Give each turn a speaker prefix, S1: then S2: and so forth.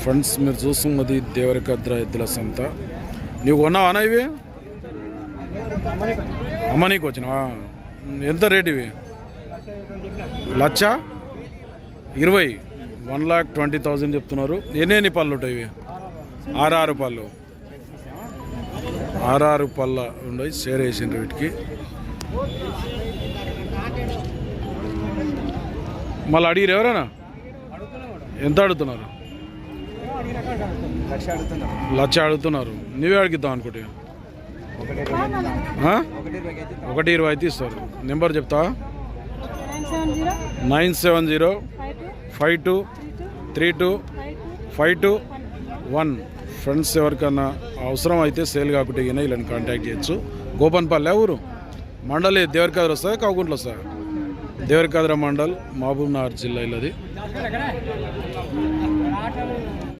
S1: Friends మీరు చూస్తున్నది దేవరికద్ర ఎద్దుల సంత. నీవు కొన్నావా ఇవి? అమ్మనీకి వచ్చినావా? ఎంత రేట్ ఇవి? లచ్చ? ఇరవై. వన్ ల్యాక్ ట్వంటీ థౌజండ్ చెప్తున్నారు. ఎన్ని ఎన్ని పళ్ళు ఉంటాయి ఇవి? ఆరారు పళ్ళు. ఆరారు పళ్ళ ఉన్నాయి. షేర్ వేసిండ్రు వీటికి. మళ్ళీ అడిగిరు ఎవరైనా ఎంత అడుగుతున్నారు?
S2: లక్ష
S1: అడుగుతున్నారు. నువ్వే అడిగిద్దాం అనుకుంటే.
S2: ఒకటి ఇరవై అయితే
S1: ఇస్తారు. నెంబర్ చెప్తా.
S3: Nine seven zero five two three two five two
S1: one. Friends ఎవరికన్నా అవసరం అయితే సేల్ కాకుండా ఈయన వీళ్ళని కాంటాక్ట్ చేయొచ్చు. గోపన్పల్లె ఊరు. మండలి దేవరికాద్ర వస్తుంది? కాకుంట్లో వస్తుంది? దేవరికాద్ర మండల్ మహబూబ్నగర్ జిల్లా ఇల్లది.